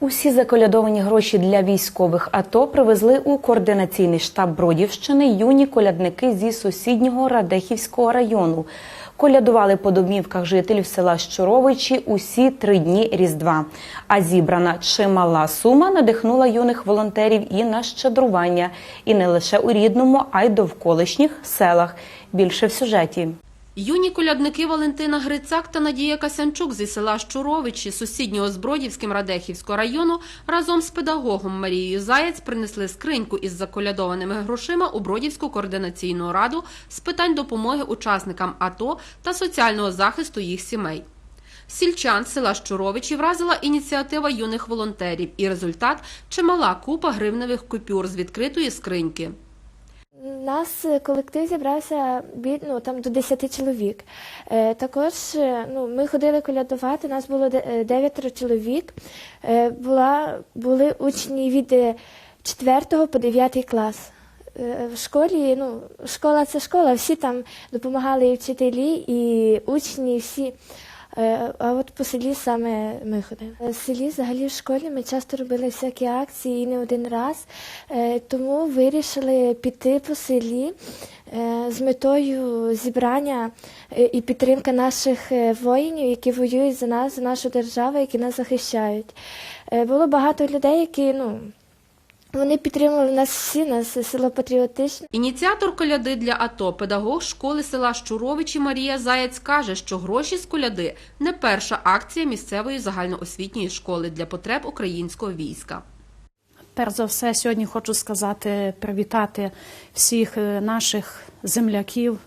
Усі заколядовані гроші для військових АТО привезли у координаційний штаб Бродівщини юні колядники зі сусіднього Радехівського району. Колядували по домівках жителів села Щуровичі усі три дні Різдва. А зібрана чимала сума надихнула юних волонтерів і на щедрування, і не лише у рідному, а й довколишніх селах. Більше в сюжеті. Юні колядники Валентина Грицак та Надія Касянчук зі села Щуровичі, сусіднього з Бродівським Радехівського району, разом з педагогом Марією Заєць принесли скриньку із заколядованими грошима у Бродівську координаційну раду з питань допомоги учасникам АТО та соціального захисту їх сімей. Сільчан села Щуровичі вразила ініціатива юних волонтерів і результат – чимала купа гривневих купюр з відкритої скриньки. Нас е, колектив зібрався бі- ну, там до 10 чоловік. Е, також е, ну, ми ходили колядувати, нас було де- е, дев'ятеро чоловік. Була, були учні від 4 по 9 клас. В школі, ну, школа це школа, всі там допомагали і вчителі, і учні, всі. Е, А от по селі саме ми ходили. В селі, взагалі, в школі ми часто робили всякі акції і не один раз, Е, тому вирішили піти по селі е, з метою зібрання е, і підтримки наших е, воїнів, які воюють за нас, за нашу державу, які нас захищають. Е, Було багато людей, які ну, вони підтримували нас всі, нас село патріотичне. Ініціатор коляди для АТО, педагог школи села Щуровичі Марія Заєць каже, що гроші з коляди не перша акція місцевої загальноосвітньої школи для потреб українського війська. Перш за все, сьогодні хочу сказати, привітати всіх е, наших земляків,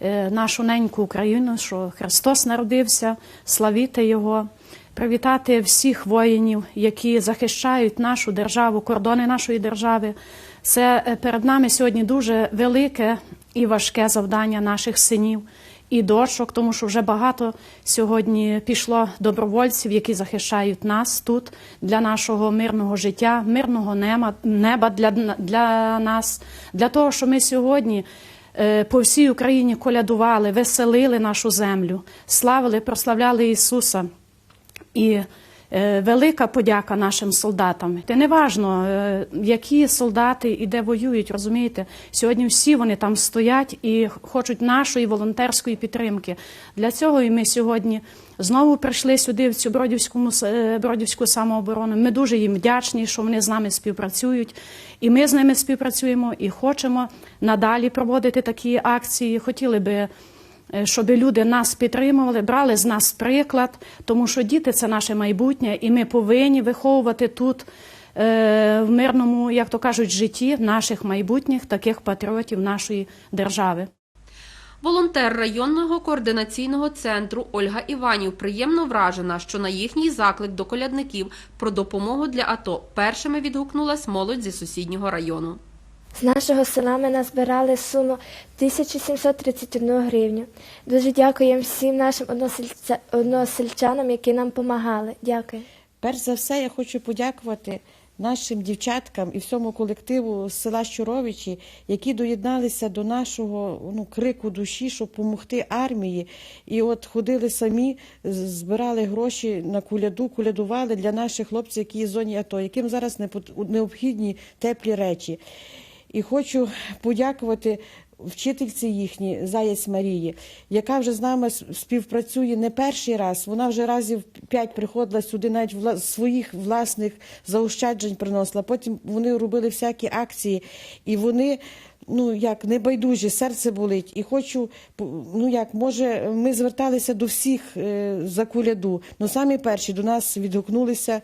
е, нашу неньку Україну, що Христос народився, славіти Його, привітати всіх воїнів, які захищають нашу державу, кордони нашої держави. Це е, перед нами сьогодні дуже велике і важке завдання наших синів і дочок, тому що вже багато сьогодні пішло добровольців, які захищають нас тут для нашого мирного життя, мирного неба, для, для нас, для того, щоб ми сьогодні. е, По всій Україні колядували, веселили нашу землю, славили, прославляли Ісуса. І е, велика подяка нашим солдатам. Та неважно, е, які солдати і де воюють, розумієте, сьогодні всі вони там стоять і хочуть нашої волонтерської підтримки. Для цього і ми сьогодні знову прийшли сюди, в цю Бродівську, Бродівську самооборону. Ми дуже їм вдячні, що вони з нами співпрацюють. І ми з ними співпрацюємо і хочемо надалі проводити такі акції. Хотіли би е, щоб люди нас підтримували, брали з нас приклад, тому що діти це наше майбутнє, і ми повинні виховувати тут е, в мирному, як то кажуть, житті наших майбутніх таких патріотів нашої держави. Волонтер районного координаційного центру Ольга Іванів приємно вражена, що на їхній заклик до колядників про допомогу для АТО першими відгукнулась молодь зі сусіднього району. З нашого села ми назбирали суму 1731 гривню. Дуже дякуємо всім нашим односельця- односельчанам, які нам допомагали. Дякую. Перш за все, я хочу подякувати нашим дівчаткам і всьому колективу з села Щуровичі, які доєдналися до нашого ну, крику душі, щоб допомогти армії. І от ходили самі, збирали гроші на куляду, кулядували для наших хлопців, які є в зоні АТО, яким зараз необхідні теплі речі. І хочу подякувати вчительці їхній Заєць Марії, яка вже з нами співпрацює не перший раз. Вона вже разів п'ять приходила сюди, навіть вла- своїх власних заощаджень приносила. Потім вони робили всякі акції, і вони. Ну як небайдужі, серце болить, і хочу, ну як може, ми зверталися до всіх е, за куляду. Ну самі перші до нас відгукнулися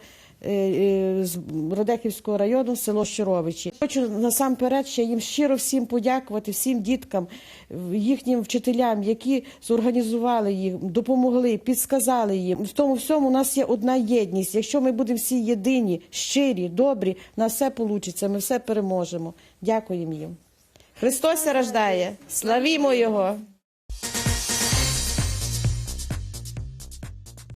з Родехівського району, село Щуровичі. Хочу насамперед ще їм щиро всім подякувати, всім діткам, їхнім вчителям, які зорганізували їх, допомогли, підсказали їм. В тому всьому у нас є одна єдність. Якщо ми будемо всі єдині, щирі, добрі, у нас все вийде, ми все переможемо. Дякуємо їм. Христос рождає, славімо Його!